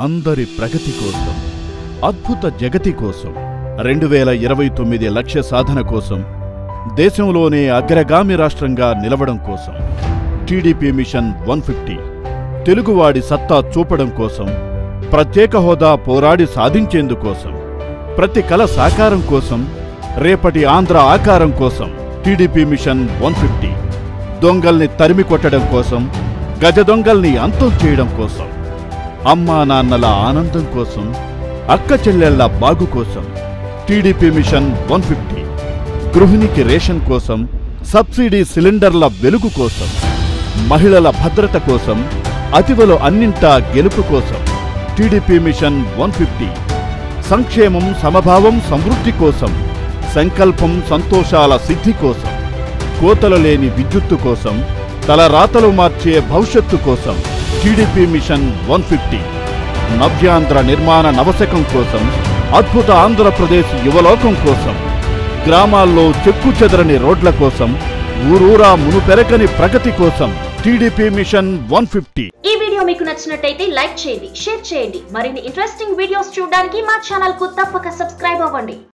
అందరి ప్రగతి కోసం అద్భుత జగతి కోసం రెండు వేల ఇరవై తొమ్మిది లక్ష్య సాధన కోసం దేశంలోనే అగ్రగామి రాష్ట్రంగా నిలవడం కోసం టీడీపీ మిషన్ వన్ ఫిఫ్టీ తెలుగువాడి సత్తా చూపడం కోసం ప్రత్యేక హోదా పోరాడి సాధించేందుకోసం ప్రతి కల సాకారం కోసం రేపటి ఆంధ్ర ఆకారం కోసం టీడీపీ మిషన్ వన్ ఫిఫ్టీ దొంగల్ని తరిమి కొట్టడం కోసం గజ దొంగల్ని అంతం చేయడం కోసం. అమ్మా నాన్నల ఆనందం కోసం అక్క చెల్లెళ్ళ బాగు కోసం టీడీపీ మిషన్ వన్ ఫిఫ్టీ గృహిణికి రేషన్ కోసం సబ్సిడీ సిలిండర్ల వెలుగు కోసం మహిళల భద్రత కోసం అతివలు అన్నింటా గెలుపు కోసం టీడీపీ మిషన్ వన్ ఫిఫ్టీ. సంక్షేమం సమభావం సమృద్ధి కోసం సంకల్పం సంతోషాల సిద్ధి కోసం కోతలు లేని విద్యుత్తు కోసం తలరాతలు మార్చే భవిష్యత్తు కోసం టీడీపీ మిషన్ వన్ ఫిఫ్టీ. నవ్యాంధ్ర నిర్మాణ నవశకం కోసం అద్భుత ఆంధ్రప్రదేశ్ యువలోకం కోసం గ్రామాల్లో చెక్కు చెదరని రోడ్ల కోసం ఊరూరా మునుపెరకని ప్రగతి కోసం టీడీపీ మిషన్ వన్ ఫిఫ్టీ. ఈ వీడియో మీకు నచ్చినట్టయితే లైక్ చేయండి షేర్ చేయండి. మరిన్ని ఇంట్రెస్టింగ్ వీడియోస్ చూడడానికి మా ఛానల్కు తప్పక సబ్స్క్రైబ్ అవ్వండి.